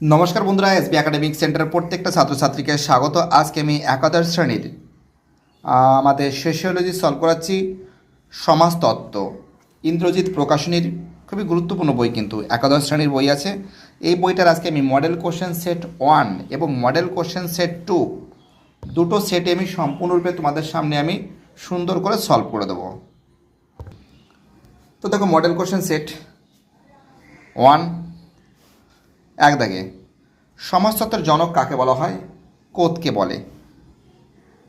নমস্কার বন্ধুরা SB academic সেন্টারের প্রত্যেকটা ছাত্রছাত্রীকে স্বাগত। আজকে আমি একাদশ শ্রেণির আমাদের সোশিওলজি সলভ করাচ্ছি সমাজতত্ত্ব ইন্দ্রজিৎ প্রকাশনীর খুবই গুরুত্বপূর্ণ বই কিন্তু, একাদশ শ্রেণির বই আছে। এই বইটার আজকে আমি মডেল কোশ্চেন সেট ওয়ান এবং মডেল কোশ্চেন সেট টু দুটো সেটে আমি সম্পূর্ণরূপে তোমাদের সামনে আমি সুন্দর করে সলভ করে দেবো। তো দেখো মডেল কোশ্চেন সেট ওয়ান এক দাগে, সমাজতত্ত্বের জনক কাকে বলা হয়? কোতকে বলে?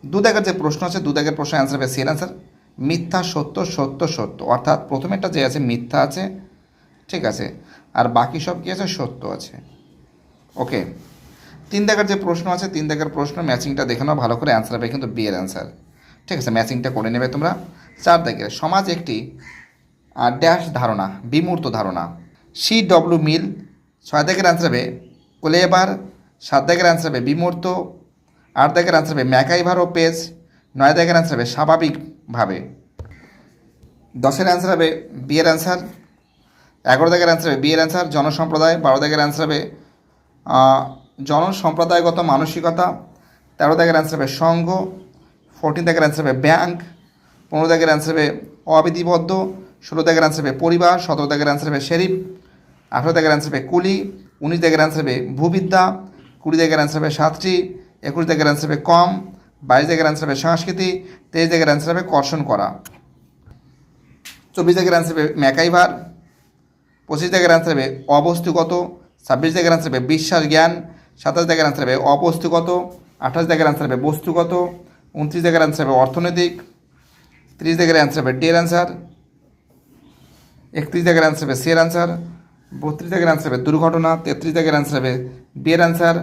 দু দাগের যে প্রশ্ন আছে, দু দাগের প্রশ্ন অ্যান্সার হবে সের অ্যান্সার মিথ্যা, সত্য সত্য সত্য। অর্থাৎ প্রথমেরটা যে আছে, মিথ্যা আছে, ঠিক আছে। আর বাকি সব কী আছে? সত্য আছে। ওকে তিন দাগের যে প্রশ্ন আছে, তিন দাগের প্রশ্ন ম্যাচিংটা দেখে নাও, ভালো করে অ্যান্সার হবে কিন্তু বিয়ের অ্যান্সার ঠিক আছে ম্যাচিংটা করে নেবে তোমরা। চার দাগের সমাজ একটি ড্যাশ ধারণা, বিমূর্ত ধারণা। সি ডব্লিউ মিল ছয় দাগের অ্যান্সার হবে কোলেবার সাত দাগের অ্যান্সার হবে বিমূর্ত আট দাগের অ্যান্সার হবে ম্যাকাইভার ও পেজ নয় দাগের অ্যান্সার হবে স্বাভাবিকভাবে দশের অ্যান্সার হবে বিয়ের অ্যান্সার এগারো দাগের অ্যান্সার হবে বিয়ের অ্যান্সার জনসম্প্রদায় বারো দাগের অ্যান্সার হবে জনসম্প্রদায়গত মানসিকতা তেরো দাগের অ্যান্সার হবে সংঘ ফোরটিন দাগের অ্যান্সার হবে ব্যাংক পনেরো দাগের অ্যান্সার হবে অবিধিবদ্ধ ষোলো দাগের অ্যান্সার হবে পরিবার সতেরো দাগের অ্যান্সার হবে শেরিফ আঠেরো দাগের অ্যান্সার হবে কুলি উনিশ দাগের অ্যান্সার হবে ভূবিদ্যা কুড়ি দাগের অ্যান্সার হবে সাতটি একুশ দাগের অ্যান্সার হবে কম বাইশ দাগের অ্যান্সার হবে সংস্কৃতি তেইশ দাগের অ্যান্সার হবে কর্ষণ করা চব্বিশ দাগের অ্যান্সার হবে ম্যাকাইভার পঁচিশ দাগের অ্যান্সার হবে অবস্তুগত ছাব্বিশ দাগের অ্যান্সার হবে বিশ্বাস জ্ঞান সাতাশ দাগের অ্যান্সার হবে অবস্তুগত আঠাশ দাগের অ্যান্সার হবে বস্তুগত উনত্রিশ দাগের অ্যান্সার হবে অর্থনৈতিক ত্রিশ দাগের অ্যান্সার হবে ডের অ্যান্সার একত্রিশ দাগের অ্যান্সার হবে সের অ্যান্সার বত্রিশ দাগের অ্যান্সার হবে, দুর্ঘটনা তেত্রিশ দাগের অ্যান্সার হবে বিয়ের অ্যান্সার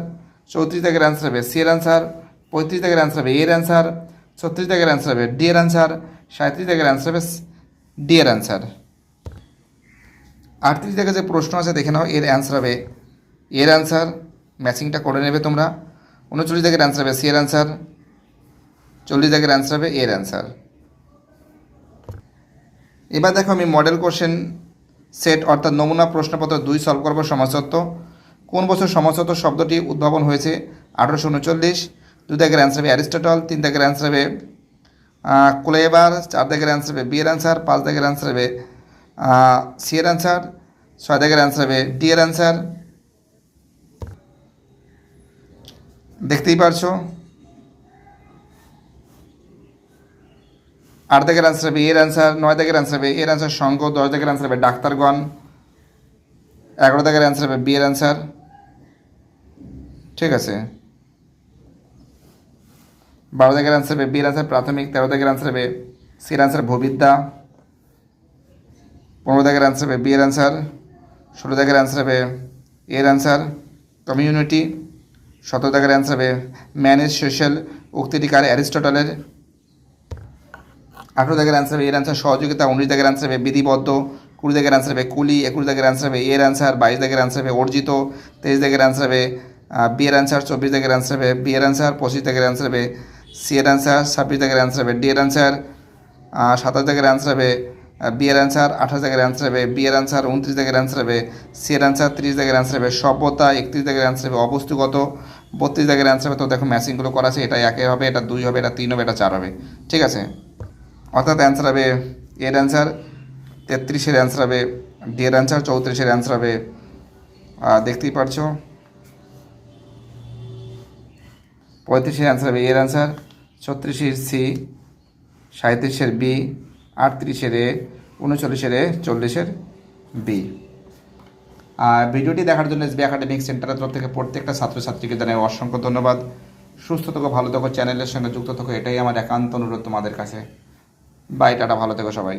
চৌত্রিশ দাগের অ্যান্সার হবে সিয়ের অ্যান্সার পঁয়ত্রিশ দাগের অ্যান্সার হবে এর অ্যান্সার ছত্রিশ দাগের অ্যান্সার হবে ডি এর অ্যান্সার সাঁত্রিশ দাগের অ্যান্সার হবে ডি এর অ্যান্সার আটত্রিশ দাগের যে প্রশ্ন আছে দেখে নাও, এর অ্যান্সার হবে এর অ্যান্সার ম্যাচিংটা করে নেবে তোমরা, উনচল্লিশ দাগের অ্যান্সার হবে সি অ্যান্সার চল্লিশ দাগের অ্যান্সার হবে এর অ্যান্সার এবার দেখো আমি মডেল কোশ্চেন সেট অর্থাৎ নমুনা প্রশ্নপত্র দুই সলভ করব সমাজতত্ত্ব। কোন বছর সমাজতত্ত্ব শব্দটি উদ্ভাবন হয়েছে? আঠারোশো উনচল্লিশ। দুই দাগের অ্যান্সার হবে অ্যারিস্টটল, তিন দাগের অ্যান্সার হবে কোলেবার চার দাগের অ্যান্সার হবে বিয়ের অ্যান্সার পাঁচ দাগের অ্যান্সার হবে সি এর অ্যান্সার ছয় দাগের অ্যান্সার হবে ডি এর অ্যান্সার দেখতেই পারছ? আট দাগের অ্যান্সার হবে, এর অ্যান্সার নয় দাগের অ্যান্সার হবে, এর অ্যান্সার সংঘ দশ দাগের অ্যান্সার হবে ডাক্তারগণ, এগারো দাগের অ্যান্সার হবে বিয়ের অ্যান্সার ঠিক আছে? বারো দাগের অ্যান্সার হবে বিয়ের অ্যান্সার প্রাথমিক, তেরো দাগের অ্যান্সার হবে সির অ্যান্সার ভবিদ্যা, পনেরো দাগের অ্যান্সার হবে বিয়ের অ্যান্সার ষোলো দাগের অ্যান্সার হবে এর অ্যান্সার কমিউনিটি সতেরো দাগের অ্যান্সার হবে ম্যানেজ সোশ্যাল উক্তিটিকার অ্যারিস্টটলের আঠেরো দাগের অ্যান্সার হবে এর অ্যান্সার সহযোগিতা উনিশ দাগের অ্যান্সার হবে বিধিবদ্ধ কুড়ি দাগের অ্যান্সার হবে কুলি একুশ দাগের অ্যান্সার হবে এর অ্যান্সার বাইশ দাগের অ্যান্সার হবে অর্জিত তেইশ দাগের অ্যান্সার হবে আহ, বিয়ের অ্যান্সার চব্বিশ দাগের অ্যান্সার হবে বিয়ের অ্যান্সার পঁচিশ দাগের অ্যান্সার হবে সি এর অ্যান্সার ছাব্বিশ দাগের অ্যান্সার হবে ডি এর অ্যান্সার সাতাশ দাগের অ্যান্সার হবে আহ, বিয়ের অ্যান্সার আঠাশ দাগের অ্যান্সার হবে বিয়ের অ্যান্সার উনত্রিশ দাগের অ্যান্সার হবে সি এর অ্যান্সার ত্রিশ দাগের অ্যান্সার হবে সভ্যতা একত্রিশ দাগের অ্যান্সার হবে অবস্তুগত বত্রিশ দাগের অ্যান্সার হবে তো দেখো ম্যাচিংগুলো করা আছে এটা একে হবে এটা দুই হবে এটা তিন হবে এটা চার হবে ঠিক আছে অর্থাৎ অ্যান্সার হবে এর অ্যান্সার তেত্রিশের অ্যান্সার হবে ডি এর অ্যান্সার চৌত্রিশের অ্যান্সার হবে দেখতেই পারছ। পঁয়ত্রিশের অ্যান্সার হবে এর অ্যান্সার ছত্রিশের সি সাঁত্রিশের বি আটত্রিশের এ উনচল্লিশের এ চল্লিশের বি আর ভিডিওটি দেখার জন্য এসবি একাডেমিক সেন্টারের তরফ থেকে প্রত্যেকটা ছাত্রছাত্রীকে জানাই অসংখ্য ধন্যবাদ। সুস্থ থেকো, ভালো থেকো চ্যানেলের সঙ্গে যুক্ত থাকো, এটাই আমার একান্ত অনুরোধ তোমাদের কাছে। বাই ভালো থেকো সবাই।